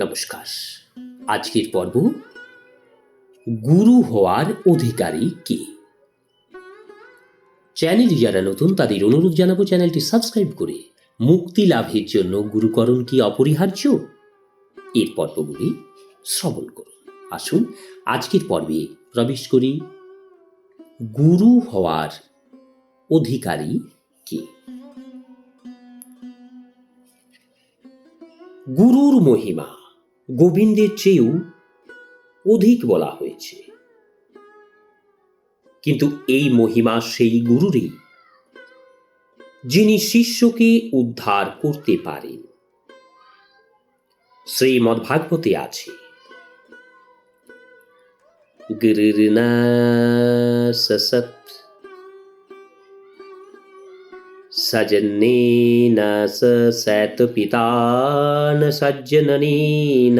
নমস্কার। আজকের পর্ব গুরু হওয়ার অধিকারী কে? চ্যানেল যারা নতুন, তাদের অনুরোধ জানাব চ্যানেলটি সাবস্ক্রাইব করে মুক্তি লাভের জন্য গুরুকরণ কি অপরিহার্য? এর পর্বগুলি শ্রবণ করুন। আসুন, আজকের পর্বে প্রবেশ করি। গুরু হওয়ার অধিকারী কে? গুরুর মহিমা। গোবিন্দের চেয়েও অধিক বলা হয়েছে কিন্তু এই মহিমা সেই গুরুরই যিনি শিষ্যকে উদ্ধার করতে পারেন শ্রীমদ ভাগবতে আছে গুরুর্না সসৎ सजन्नेन स सैत पिता न सज्जननी न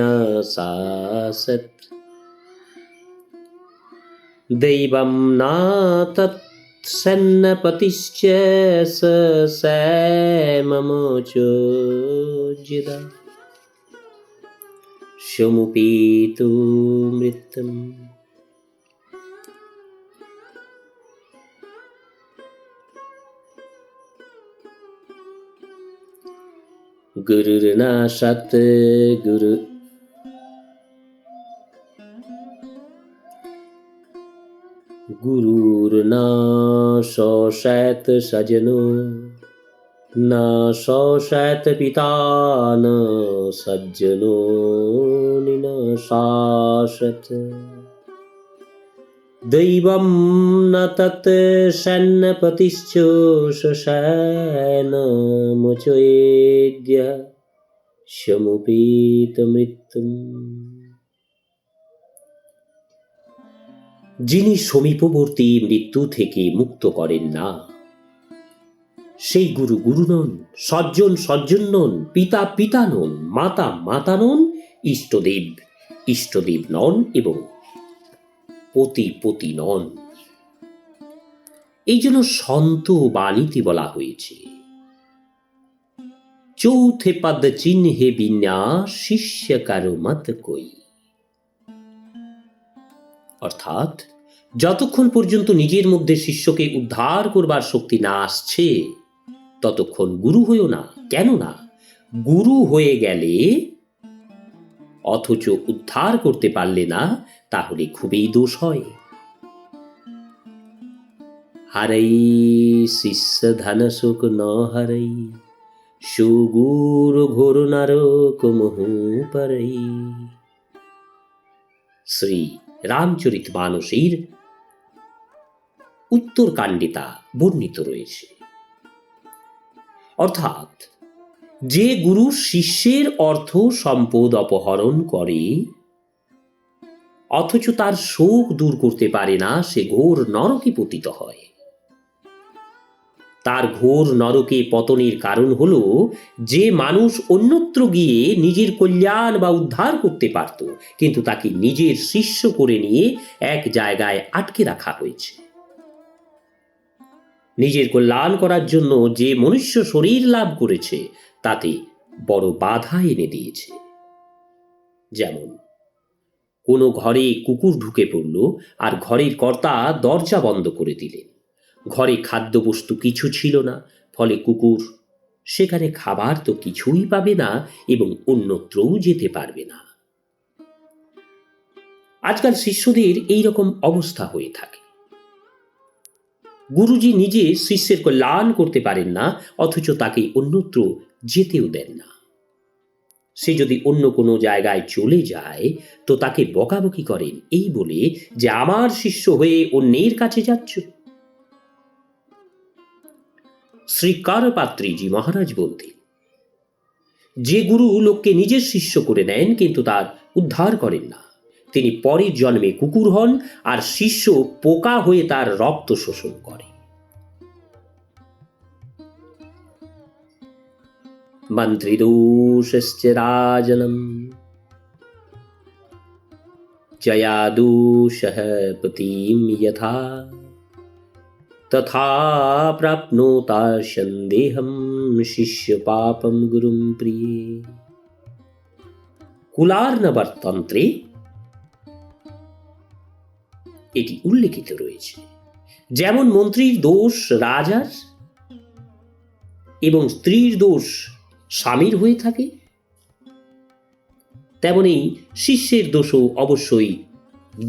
दैवं नातत्सन्नपतिश्च स ममोचो शुमुपीतु मृतम्। ਗੁਰੂ ਨਾ ਸਤ ਗੁਰੂ ਗੁਰੂਰ ਨਾ ਸੋ ਸੈਤ ਸਜਨੋ ਨਾ ਸੋ ਸੈਤ ਪਿਤਾਨ ਸੱਜਣੋ ਨਿਨਾ ਸਾਸਤ दैवं न तत् सन्नपतिश्च शशैनमुचयेद्य সমুপীতমৃত্যুম যিনি সমীপবর্তী মৃত্যু থেকে মুক্ত করেন না সেই গুরু গুরু নন সজ্জন সজ্জন নন পিতা পিতা নন মাতা মাতা নন ইষ্টদেব ইষ্টদেব নন এবং পতি পতি নন। এই জন্য সন্ত বাণীতে বলা হয়েছে। চৌথে পদ চিহ্নে বিন্যা শিষ্য কারও মত কই। অর্থাৎ, যতক্ষণ পর্যন্ত নিজের মধ্যে শিষ্যকে উদ্ধার করবার শক্তি না আসছে, ততক্ষণ গুরু হইও না। কেন না? গুরু হয়ে গেলে অথচ উদ্ধার করতে পারলে না তাহলে খুবই দোষ হয়। হারাই শিষ্য ধন সুখ ন হারাই, সুগুর ঘোর নারক মোহু পারাই শ্রী রামচরিত মানসীর উত্তরকাণ্ডে তা বর্ণিত রয়েছে। অর্থাৎ, যে গুরু শিষ্যের অর্থ সম্পদ অপহরণ করে অথচ তার শোক দূর করতে পারে না, সে ঘোর নরকে পতিত হয়। তার ঘোর নরকে পতনের কারণ হল, যে মানুষ অন্যত্র গিয়ে নিজের কল্যাণ বা উদ্ধার করতে পারত, কিন্তু তাকে নিজের শিষ্য করে নিয়ে এক জায়গায় আটকে রাখা হয়েছে। নিজের কল্যাণ করার জন্য যে মনুষ্য শরীর লাভ করেছে, তাতে বড় বাধা এনে দিয়েছে। যেমন কোনো ঘরে কুকুর ঢুকে পড়ল আর ঘরের কর্তা দরজা বন্ধ করে দিলেন। ঘরে খাদ্যবস্তু কিছু ছিল না, ফলে কুকুর সেখানে খাবার তো কিছুই পাবে না এবং অন্যত্রও যেতে পারবে না। আজকাল শিষ্যদের এই রকম অবস্থা হয়ে থাকে। গুরুজি নিজে শিষ্যের কল্যাণ করতে পারেন না, অথচ তাকে অন্যত্র যেতেও দেন না। সে যদি অন্য কোনো জায়গায় চলে যায়, তো তাকে বকাবকি করেন এই বলে যে, আমার শিষ্য হয়ে অন্যের কাছে যাচ্ছ। শ্রীকারপাত্রীজি মহারাজ বলতেন, যে গুরু লোককে নিজের শিষ্য করে নেন, কিন্তু তার উদ্ধার করেন না। তিনি পরের জন্মে কুকুর হন, আর শিষ্য পোকা হয়ে তার রক্ত শোষণ করে। मन्त्रिदोषश्च राजनम् जयादोषः पतिं यथा तथा प्राप्नोता सन्देहं शिष्यपापं गुरुं प्रिये কুলার্নবার তন্ত্রে এটি উল্লেখিত রয়েছে যেমন মন্ত্রীর দোষ রাজার এবং স্ত্রীর দোষ স্বামীর হয়ে থাকে? তেমনি শিষ্যের দোষও অবশ্যই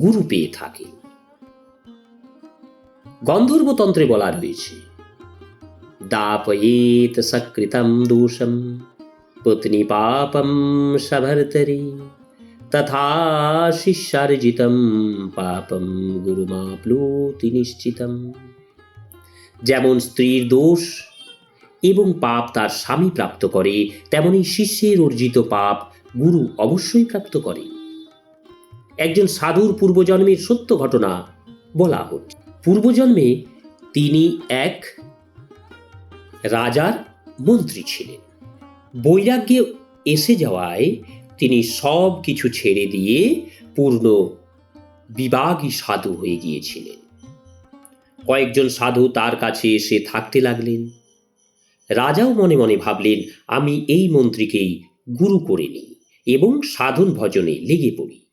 গুরু পেয়ে থাকে। গন্ধর্বতন্ত্রে বলা রয়েছে, দাপয়েত সকৃতম দোষম, পুত্নি পাপম সভর্তরে, তথা শিষ্যার্জিতম পাপম গুরুমাপ্লুতি নিশ্চিতম। যেমন স্ত্রীর দোষ এবং পাপ তার স্বামী প্রাপ্ত করে, তেমনি শিষ্যের অর্জিত পাপ গুরু অবশ্যই প্রাপ্ত করে। একজন সাধুর পূর্বজন্মের সত্য ঘটনা বলা হচ্ছে পূর্বজন্মে তিনি এক রাজার মন্ত্রী ছিলেন। বৈরাগ্যে এসে যাওয়ায় তিনি সব কিছু ছেড়ে দিয়ে পূর্ণ বিবাগী সাধু হয়ে গিয়েছিলেন। কয়েকজন সাধু তার কাছে এসে থাকতে লাগলেন। রাজাও মনে মনে ভাবলেন, আমি এই মন্ত্রীকেই গুরু করে নিই এবং সাধন ভজনে লেগে পড়ি।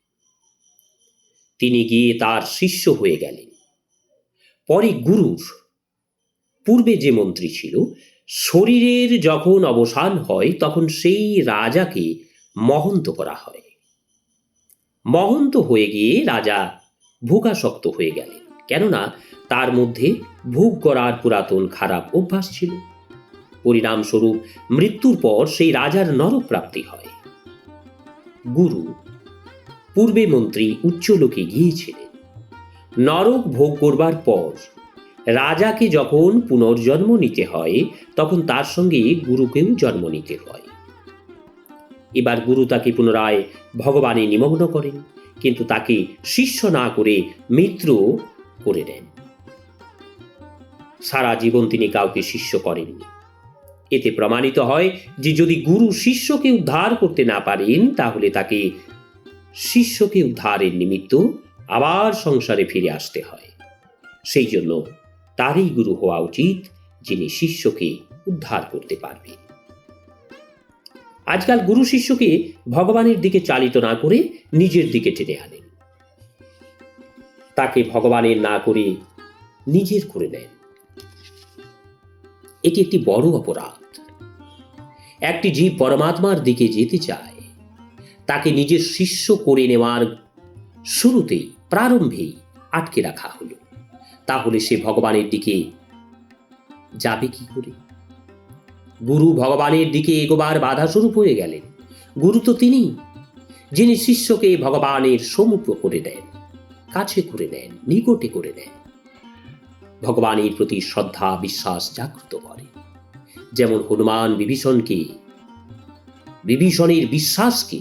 তিনি গিয়ে তার শিষ্য হয়ে গেলেন। পরে গুরুর পূর্বে যে মন্ত্রী ছিল, শরীরের যখন অবসান হয়, তখন সেই রাজাকে মহন্ত করা হয়। মহন্ত হয়ে গিয়ে রাজা ভোগাসক্ত হয়ে গেলেন। কেননা, তার মধ্যে ভোগ করার পুরাতন খারাপ অভ্যাস ছিল। পরিণামস্বরূপ মৃত্যুর পর সেই রাজার নরক প্রাপ্তি হয়। গুরু, পূর্বে মন্ত্রী উচ্চলোকে গিয়েছিলেন। নরক ভোগ করবার পর রাজাকে যখন পুনর্জন্ম নিতে হয়, তখন তার সঙ্গে গুরুকেও জন্ম নিতে হয়। এবার গুরু তাকে পুনরায় ভগবানে নিমগ্ন করেন, কিন্তু তাকে শিষ্য না করে মিত্র করে দেন। সারা জীবন তিনি কাউকে শিষ্য করেননি। এতে প্রমাণিত হয় যে যদি গুরু শিষ্যকে উদ্ধার করতে না পারেন, তাহলে তাকে শিষ্যকে উদ্ধারের নিমিত্ত আবার সংসারে ফিরে আসতে হয়। সেই জন্য তারই গুরু হওয়া উচিত যিনি শিষ্যকে উদ্ধার করতে পারবেন। আজকাল গুরু শিষ্যকে ভগবানের দিকে চালিত না করে নিজের দিকে টেনে আনেন। তাকে ভগবানের না করে নিজের করে নেন। এটি একটি বড় অপরাধ। একটি জীব পরমাত্মার দিকে যেতে চায়। তাকে নিজের শিষ্য করে নেওয়ার শুরুতেই, প্রারম্ভেই আটকে রাখা হলো। তাহলে সে ভগবানের দিকে যাবে কি করে? গুরু ভগবানের দিকে এগোবার বাধা স্বরূপ হয়ে গেলেন। গুরু তো তিনি, যিনি শিষ্যকে ভগবানের সম্মুখ করে দেন, কাছে করে নেন নিকটে করে নেন ভগবানের প্রতি শ্রদ্ধা, বিশ্বাস জাগ্রত করে। যেমন হনুমান বিভীষণকে, বিভীষণের বিশ্বাসকে,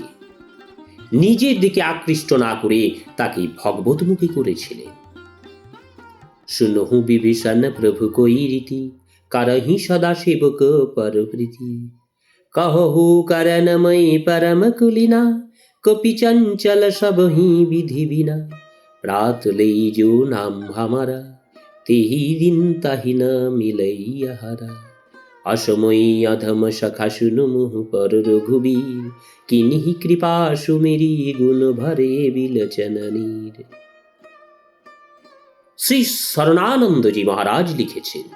নিজের দিকে আকৃষ্ট না করে তাকে ভগবতমুখী করেছিলেন শুনহু বিভীষণ প্রভু কই রীতি, কারহি সদা সেবক পরপ্রীতি কহু করণময় পরম কুলিনা, কপি চঞ্চল সবহি বিধি বিনা। প্রাত লেই যো নাম হামারা, তেহি দিন তাহিনা মিলাইয়া হারা আসময়ী অধম সখাশুনু মুহ পর রঘুবীর। কিনিহি কৃপা সুমেরি গুণ ভরে বিলচনানীর। শ্রী স্মরণানন্দজি মহারাজ লিখেছেন,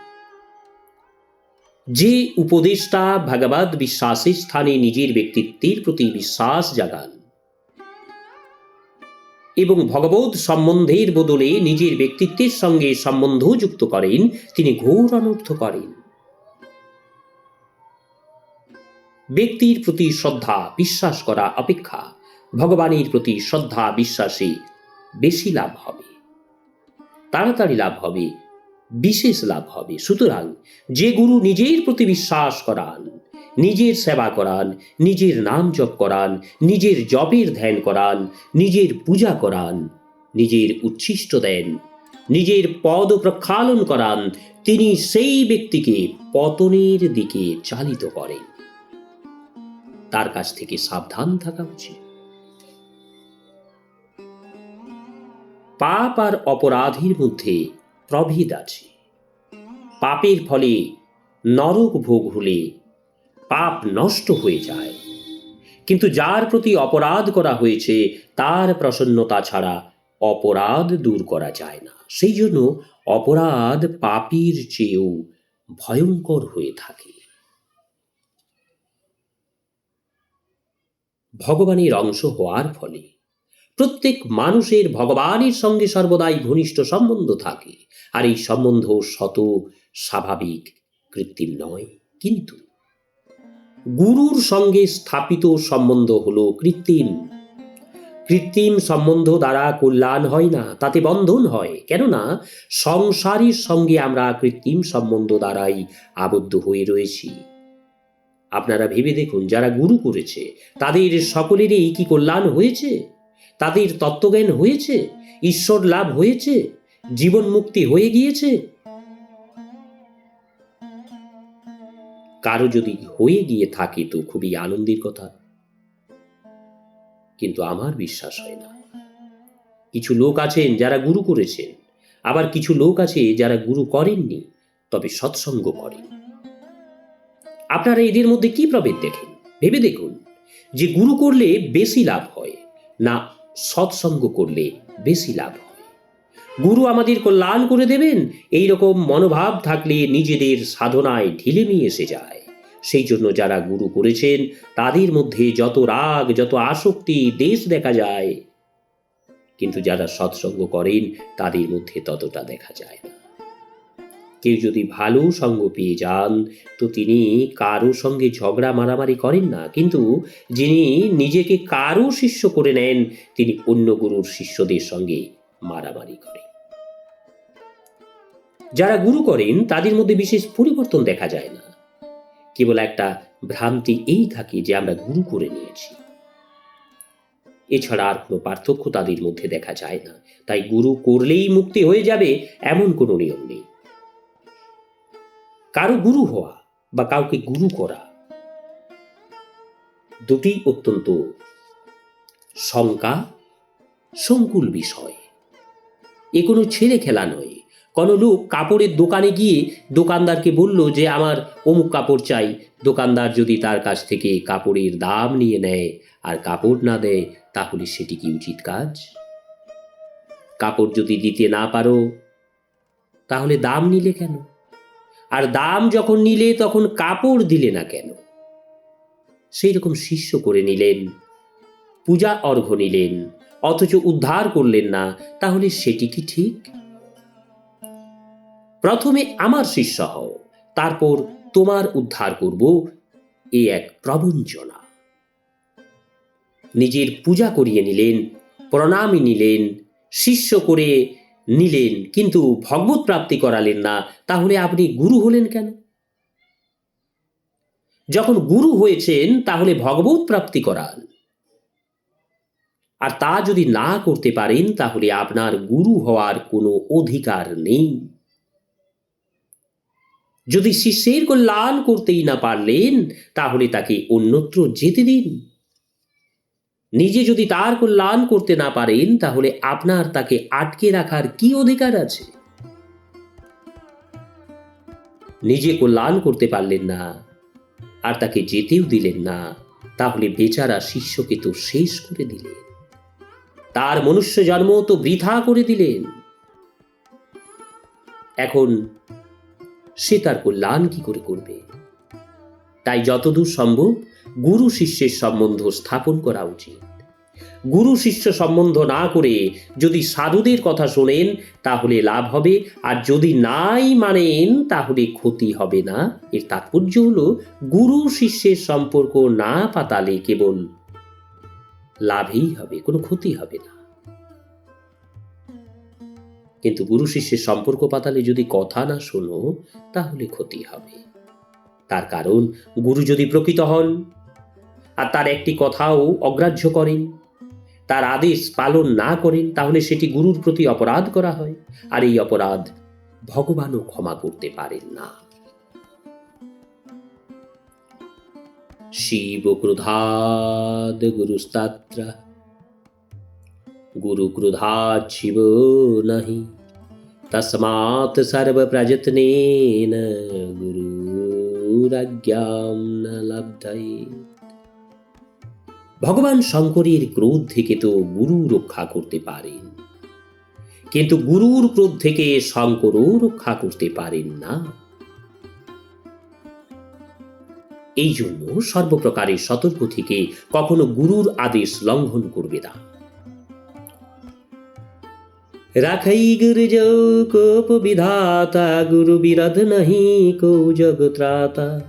যে উপদেষ্টা ভাগবত বিশ্বাসের স্থানে নিজের ব্যক্তিত্বের প্রতি বিশ্বাস জাগান এবং ভগবত সম্বন্ধের বদলে নিজের ব্যক্তিত্বের সঙ্গে সম্বন্ধ যুক্ত করেন, তিনি ঘোর অনর্থ করেন। ব্যক্তির প্রতি শ্রদ্ধা, বিশ্বাস করা অপেক্ষা। ভগবানের প্রতি শ্রদ্ধা, বিশ্বাসে বেশি লাভ হবে। তাড়াতাড়ি লাভ হবে, বিশেষ লাভ হবে। সুতরাং যে গুরু নিজের প্রতি বিশ্বাস করান, নিজের সেবা করান, নিজের নাম জপ করান, নিজের জপের ধ্যান করান, নিজের পূজা করান, নিজের উচ্ছিষ্ট দেন, নিজের পদ প্রক্ষালন করান, তিনি সেই ব্যক্তিকে পতনের দিকে চালিত করেন। তার কাছ থেকে সাবধান থাকা উচিত। পাপ আর অপরাধীর মধ্যে প্রভেদ আছে। পাপের ফলে নরক ভোগ হলে পাপ নষ্ট হয়ে যায়। কিন্তু যার প্রতি অপরাধ করা হয়েছে, তার প্রসন্নতা ছাড়া অপরাধ দূর করা যায় না। সেই জন্য অপরাধ পাপীর চেয়েও ভয়ঙ্কর হয়ে থাকে। ভগবানের অংশ হওয়ার ফলে। প্রত্যেক মানুষের ভগবানের সঙ্গে সর্বদাই ঘনিষ্ঠ সম্বন্ধ থাকে, আর এই সম্বন্ধ শত স্বাভাবিক, কৃত্রিম নয়। কিন্তু গুরুর সঙ্গে স্থাপিত সম্বন্ধ হল কৃত্রিম। কৃত্রিম সম্বন্ধ দ্বারা কল্যাণ হয় না, তাতে বন্ধন হয়। কেননা সংসারের সঙ্গে আমরা কৃত্রিম সম্বন্ধ দ্বারাই আবদ্ধ হয়ে রয়েছি। আপনারা ভেবে দেখুন, যারা গুরু করেছে, তাদের সকলেরই কি কল্যাণ হয়েছে? তাদের তত্ত্বজ্ঞান হয়েছে? ঈশ্বর লাভ হয়েছে? জীবন মুক্তি হয়ে গিয়েছে? কারও যদি হয়ে গিয়ে থাকে তো খুবই আনন্দের কথা। কিন্তু আমার বিশ্বাস হয় না। কিছু লোক আছেন যারা গুরু করেছেন, আবার কিছু লোক আছে যারা গুরু করেননি, তবে সৎসঙ্গ করেন। আপনারা এদের মধ্যে কি প্রভেদ দেখেন? ভেবে দেখুন যে গুরু করলে বেশি লাভ হয়, না সৎসঙ্গ করলে বেশি লাভ হয়। গুরু আমাদের কল্যাণ করে দেবেন এই রকম মনোভাব থাকলে নিজেদের সাধনায় ঢিলেমি এসে যায়। সেই জন্য যারা গুরু করেছেন, তাদের মধ্যে যত রাগ, যত আসক্তি দেশ দেখা যায়। কিন্তু যারা সৎসঙ্গ করেন, তাদের মধ্যে ততটা দেখা যায় না। কেউ যদি ভালো সঙ্গ পেয়ে যান, তো তিনি কারও সঙ্গে ঝগড়া মারামারি করেন না। কিন্তু যিনি নিজেকে কারও শিষ্য করে নেন, তিনি অন্য গুরুর শিষ্যদের সঙ্গে মারামারি করেন। যারা গুরু করেন, তাদের মধ্যে বিশেষ পরিবর্তন দেখা যায় না। কেবল একটা ভ্রান্তি এই থাকে যে আমরা গুরু করে নিয়েছি। এছাড়া আর কোনো পার্থক্য তাদের মধ্যে দেখা যায় না। তাই গুরু করলেই মুক্তি হয়ে যাবে, এমন কোনো নিয়ম নেই। কারও গুরু হওয়া বা কাউকে গুরু করা। দুটি অত্যন্ত শঙ্কা, সংকুল বিষয়। এ কোনো ছেলে খেলা নয়। কোনো লোক কাপড়ের দোকানে গিয়ে দোকানদারকে বলল যে, আমার অমুক কাপড় চাই। দোকানদার যদি তার কাছ থেকে কাপড়ের দাম নিয়ে নেয় আর কাপড় না দেয়, তাহলে সেটি কি উচিত কাজ? কাপড় যদি দিতে না পারো, তাহলে দাম নিলে কেন? আর দাম যখন নিলে তখন কাপড় দিলে না কেন? সেই রকম শিষ্য করে নিলেন, পূজা অর্ঘ্য নিলেন, অথচ উদ্ধার করলেন না, তাহলে সেটি কি ঠিক? প্রথমে আমার শিষ্য হও, তারপর তোমার উদ্ধার করব এ এক প্রবঞ্চনা। নিজের পূজা করিয়ে নিলেন, প্রণামী নিলেন, শিষ্য করে নিলেন, কিন্তু ভগবত প্রাপ্তি করালেন না, তাহলে আপনি গুরু হলেন কেন? যখন গুরু হয়েছেন, তাহলে ভগবত প্রাপ্তি করান। আর তা যদি না করতে পারেন, তাহলে আপনার গুরু হওয়ার কোনো অধিকার নেই। যদি শিষ্যের কল্যাণ করতেই না পারলেন, তাহলে তাকে অন্যত্র যেতে দিন। নিজে যদি তার কল্যাণ করতে না পারেন, তাহলে আপনার তাকে আটকে রাখার কি অধিকার আছে? নিজে কল্যাণ করতে পারলেন না, আর তাকে যেতেও দিলেন না, তাহলে বেচারা শিষ্যকে তো শেষ করে দিলেন। তার মনুষ্য জন্ম তো বৃথা করে দিলেন। এখন সে তার কল্যাণ কি করে করবে? তাই যতদূর সম্ভব গুরু শিষ্যের সম্বন্ধ স্থাপন করা উচিত। গুরু শিষ্য সম্বন্ধ না করে যদি সাধুদের কথা শোনেন, তাহলে লাভ হবে, আর যদি নাই মানেন, তাহলে ক্ষতি হবে না। এর তাৎপর্য হলো, গুরু শিষ্যের সম্পর্ক না পাতালে কেবল লাভই হবে, কোনো ক্ষতি হবে না। কিন্তু গুরু শিষ্যের সম্পর্ক পাতালে যদি কথা না শোনো, তাহলে ক্ষতি হবে। তার কারণ গুরু যদি প্রকৃত হন। আর তার একটি কথাও অগ্রাহ্য করেন। তার আদেশ পালন না করেন, তাহলে সেটি গুরুর প্রতি অপরাধ করা হয়। আর এই অপরাধ ভগবানও ক্ষমা করতে পারেন না। শিব ক্রোধাদ গুরুস্তাত্র। গুরু ক্রোধাৎ শিব নাহি। সর্ব প্রযত্নেন গুরুরাজ্ঞাম ন লব্ধয়ে ভগবান শঙ্করের ক্রোধ থেকে তো গুরু রক্ষা করতে পারেন। কিন্তু গুরুর ক্রোধ থেকে শঙ্করও রক্ষা করতে পারেন না। এই জন্য সর্বপ্রকারের সতর্ক থেকে কখনো গুরুর আদেশ লঙ্ঘন করবে না। রাখাই গুরু যাও কোপ বিধাতা, গুরু বিরধ নাহি কো জগত্রাতা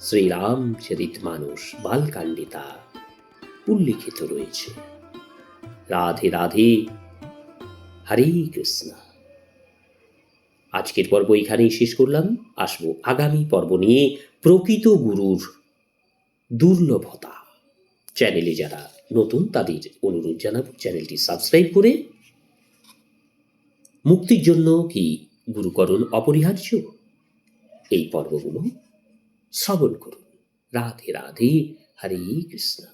শ্রীরাম চরিত মানুষ বালকাণ্ডিতা উল্লিখিত রয়েছে। রাধে রাধে, হরে কৃষ্ণ। আজকের পর্ব এখানেই শেষ করলাম। আসব আগামী পর্ব নিয়ে প্রকৃত গুরুর দুর্লভতা। চ্যানেলে যারা নতুন তাদের অনুরোধ জানাব, চ্যানেলটি সাবস্ক্রাইব করে মুক্তির জন্য কি গুরুকরণ অপরিহার্য? এই পর্বগুলো শ্রবণ করুন। রাধে রাধে হরে কৃষ্ণ।